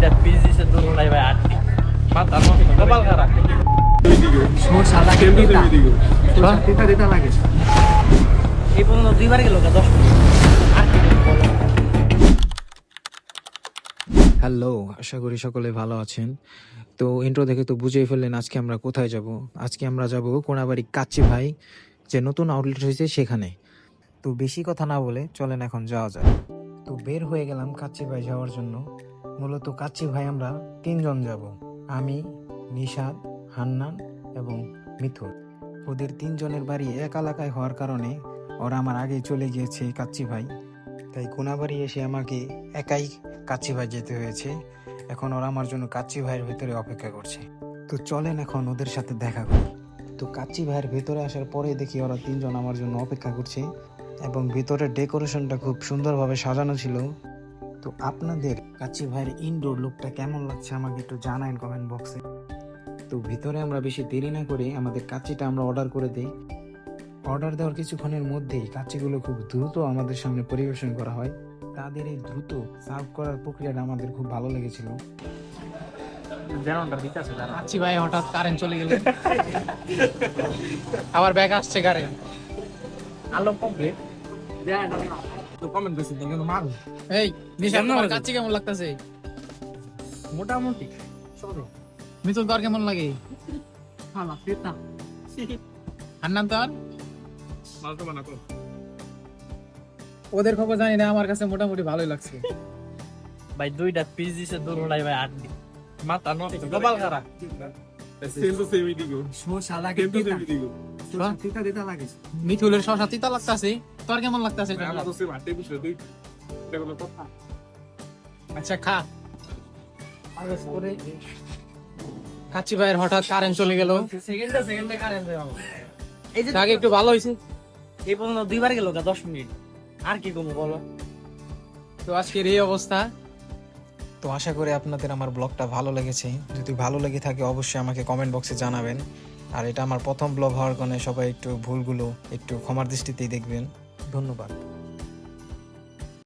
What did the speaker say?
দুইটা পিস দিছে দুটোটাই ভাই আটটি মাথা নষ্ট কপাল খারাপ। সরষা লাগে তিতা সরষা তিতা তিতা লাগে। এই পর্যন্ত দুইবার গেল দশ মিনিট আর কি বলো হ্যালো আশা করি সকলে ভালো আছেন। তো ইন্ট্রো দেখে তো বুঝেই ফেললেন আজকে আমরা কোথায় যাব। আজকে আমরা যাব কোনাবাড়ি কাচ্চি ভাই যে নতুন আউটলেট হয়েছে সেখানে। তো বেশি কথা না বলে চলেন এখন যাওয়া যায় তো বের হয়ে গেলাম কাচ্চি ভাই যাওয়ার জন্য। মূলত কাচ্চি ভাই আমরা তিনজন যাব। আমি, নিশাদ, হান্নান এবং মিথুন। ওদের তিনজনের বাড়ি এক এলাকায় হওয়ার কারণে ওরা আমার আগে চলে গিয়েছে কাচ্চি ভাই। তাই কোনাবাড়ি এসে আমাকে একাই কাচ্চি ভাই যেতে হয়েছে। এখন ওরা আমার জন্য কাচ্চি ভাইয়ের ভিতরে অপেক্ষা করছে। তো চলেন এখন ওদের সাথে দেখা করি। তো কাচ্চি ভাইয়ের ভিতরে আসার পরে দেখি ওরা তিনজন আমার জন্য অপেক্ষা করছে এবং ভিতরের ডেকোরেশনটা খুব সুন্দরভাবে সাজানো ছিল। তো আপনাদের কাচ্চি ভাইয়ের ইনডোর লুকটা কেমন লাগছে আমাকে একটু জানান কমেন্ট বক্সে তো ভিতরে আমরা বেশি দেরি না করে আমাদের কাচ্চিটা আমরা অর্ডার করে দিই। অর্ডার দেওয়ার কিছুক্ষণের মধ্যেই কাচ্চিগুলো খুব দ্রুত আমাদের সামনে পরিবেশন করা হয়। তাদের এই দ্রুত সার্ভ করার প্রক্রিয়াটা আমাদের খুব ভালো লেগেছিল। আচ্ছি ভাই হঠাৎ কারেন্ট চলে গেল। আবার ব্যাগ আসছে কারেন্ট আলো কমপ্লিট। তো কমেন্ট করছি মারু এই নিশান কেমন লাগতেছে? মোটামুটি। চলো মিতুল তোর কেমন লাগে? ভালো পিতা হান্নান তোর? বানাতো ওদের খবর জানি না আমার কাছে মোটামুটি ভালোই লাগছে। ভাই দুইটা পিস দিছে দুটোটাই ভাই আটটি মাথা নষ্ট। কপাল খারাপ। Sendo semi digo. সরষা লাগে Sendo semi digo. মিথুলের শশা তিতা লাগতাছে? তোর কেমন লাগতাছে. আচ্ছা খা। কাচ্চি ভাইয়ের হঠাৎ কারেন্ট চলে গেল। সেকেন্ডে সেকেন্ডে কারেন্ট এই যে আগে একটু ভালো হয়েছে এই পর্যন্ত দুইবার গেল গা দশ মিনিট। আর কি কমু বলো? তো আজকের এই অবস্থা। তো আশা করি আপনাদের আমার ব্লগটা ভালো লেগেছে। যদি ভালো লেগে থাকে অবশ্যই আমাকে কমেন্ট বক্সে জানাবেন। আর এটা আমার প্রথম ব্লগ হওয়ার কারণে সবাই একটু ভুলগুলো একটু ক্ষমার দৃষ্টিতেই দেখবেন। ধন্যবাদ।